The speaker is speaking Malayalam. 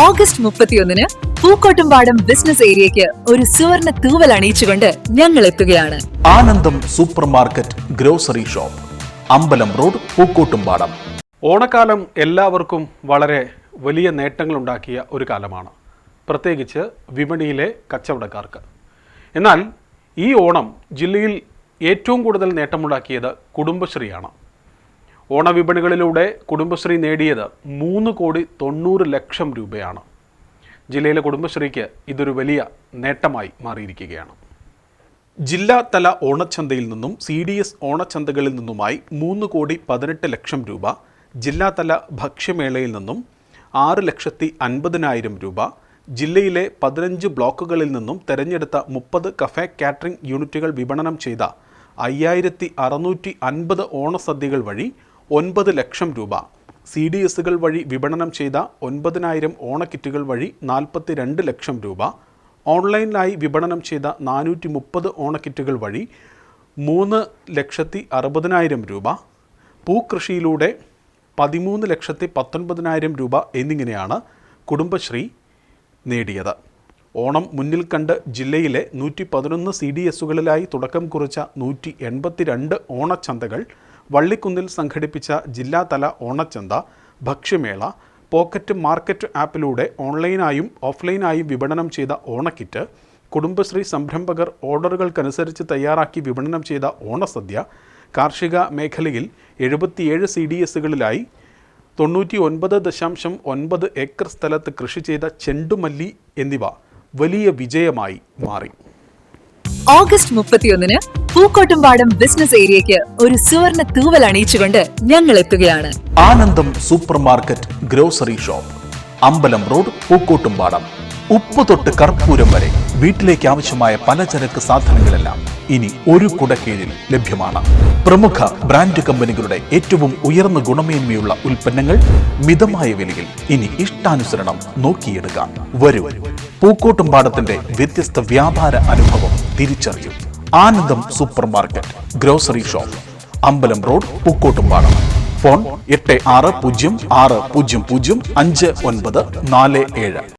ഓഗസ്റ്റ് മുപ്പത്തിയൊന്നിന് പൂക്കോട്ടുംപാടം ബിസിനസ് ഏരിയയ്ക്ക് ഒരു സുവർണ തൂവൽ അണിയിച്ചുകൊണ്ട് ഞങ്ങൾ എത്തുകയാണ് Anandam super market grocery shop Ambalam road Pookkottumpadam. ഓണക്കാലം എല്ലാവർക്കും വളരെ വലിയ നേട്ടങ്ങളുണ്ടാക്കിയ ഒരു കാലമാണ്. പ്രത്യേകിച്ച് വിപണിയിലെ കച്ചവടക്കാർക്ക്. എന്നാൽ ഈ ഓണം ജില്ലയിൽ ഏറ്റവും കൂടുതൽ നേട്ടമുണ്ടാക്കിയത് കുടുംബശ്രീയാണ്. ഓണവിപണികളിലൂടെ കുടുംബശ്രീ നേടിയത് മൂന്ന് കോടി തൊണ്ണൂറ് ലക്ഷം രൂപയാണ്. ജില്ലയിലെ കുടുംബശ്രീക്ക് ഇതൊരു വലിയ നേട്ടമായി മാറിയിരിക്കുകയാണ്. ജില്ലാതല ഓണച്ചന്തയിൽ നിന്നും സി ഡി എസ് ഓണച്ചന്തകളിൽ നിന്നുമായി മൂന്ന് കോടി പതിനെട്ട് ലക്ഷം രൂപ ജില്ലാതല ഭക്ഷ്യമേളയിൽ നിന്നും ആറ് ലക്ഷത്തി അൻപതിനായിരം രൂപ ജില്ലയിലെ പതിനഞ്ച് ബ്ലോക്കുകളിൽ നിന്നും തെരഞ്ഞെടുത്ത മുപ്പത് കഫേ കാറ്ററിംഗ് യൂണിറ്റുകൾ വിപണനം ചെയ്ത അയ്യായിരത്തി അറുന്നൂറ്റി അൻപത് ഓണസദ്യകൾ വഴി ഒൻപത് ലക്ഷം രൂപ. സി ഡി എസുകൾ വഴി വിപണനം ചെയ്ത ഒൻപതിനായിരം ഓണക്കിറ്റുകൾ വഴി നാൽപ്പത്തി രണ്ട് ലക്ഷം രൂപ. ഓൺലൈനിലായി വിപണനം ചെയ്ത നാനൂറ്റി മുപ്പത് ഓണക്കിറ്റുകൾ വഴി മൂന്ന് ലക്ഷത്തി അറുപതിനായിരം രൂപ. പൂക്കൃഷിയിലൂടെ പതിമൂന്ന് ലക്ഷത്തി പത്തൊൻപതിനായിരം രൂപ എന്നിങ്ങനെയാണ് കുടുംബശ്രീ നേടിയത്. ഓണം മുന്നിൽ കണ്ട് ജില്ലയിലെ നൂറ്റി പതിനൊന്ന് സി ഡി എസുകളിലായി തുടക്കം കുറിച്ച നൂറ്റി എൺപത്തിരണ്ട് ഓണച്ചന്തകൾ വള്ളിക്കുന്നിൽ സംഘടിപ്പിച്ച ജില്ലാതല ഓണച്ചന്ത ഭക്ഷ്യമേള പോക്കറ്റ് മാർക്കറ്റ് ആപ്പിലൂടെ ഓൺലൈനായും ഓഫ്ലൈനായും വിപണനം ചെയ്ത ഓണക്കിറ്റ് കുടുംബശ്രീ സംരംഭകർ ഓർഡറുകൾക്കനുസരിച്ച് തയ്യാറാക്കി വിപണനം ചെയ്ത ഓണസദ്യ കാർഷിക മേഖലയിൽ എഴുപത്തിയേഴ് സി ഡി എസുകളിലായി തൊണ്ണൂറ്റി ഒൻപത് ദശാംശം ഒൻപത് ഏക്കർ സ്ഥലത്ത് കൃഷി ചെയ്ത ചെണ്ടുമല്ലി എന്നിവ വലിയ വിജയമായി മാറി. ഓഗസ്റ്റ് മുപ്പത്തിയൊന്നിന് പൂക്കോട്ടുംപാടം ബിസിനസ് ഏരിയയ്ക്ക് ഒരു സുവർണ തൂവൽ അണിയിച്ചുകൊണ്ട് ഞങ്ങൾ എത്തുകയാണ് Anandam super market grocery shop Ambalam road Pookkottumpadam. ഉപ്പ് തൊട്ട് കർപ്പൂരം വരെ വീട്ടിലേക്ക് ആവശ്യമായ പലചരക്ക് സാധനങ്ങളെല്ലാം ഇനി ഒരു കുടക്കീഴിൽ ലഭ്യമാണ്. പ്രമുഖ ബ്രാൻഡ് കമ്പനികളുടെ ഏറ്റവും ഉയർന്ന ഗുണമേന്മയുള്ള ഉൽപ്പന്നങ്ങൾ മിതമായ വിലയിൽ ഇനി ഇഷ്ടാനുസരണം നോക്കിയെടുക്കാം. വരൂ. പൂക്കോട്ടുംപാടത്തിന്റെ വ്യത്യസ്ത വ്യാപാര അനുഭവം തിരിച്ചറിയും. Anandam super market grocery shop Ambalam road Pookkottumpadam phone എട്ട് ആറ് പൂജ്യം ആറ് പൂജ്യം പൂജ്യം അഞ്ച് ഒൻപത് നാല് ഏഴ്.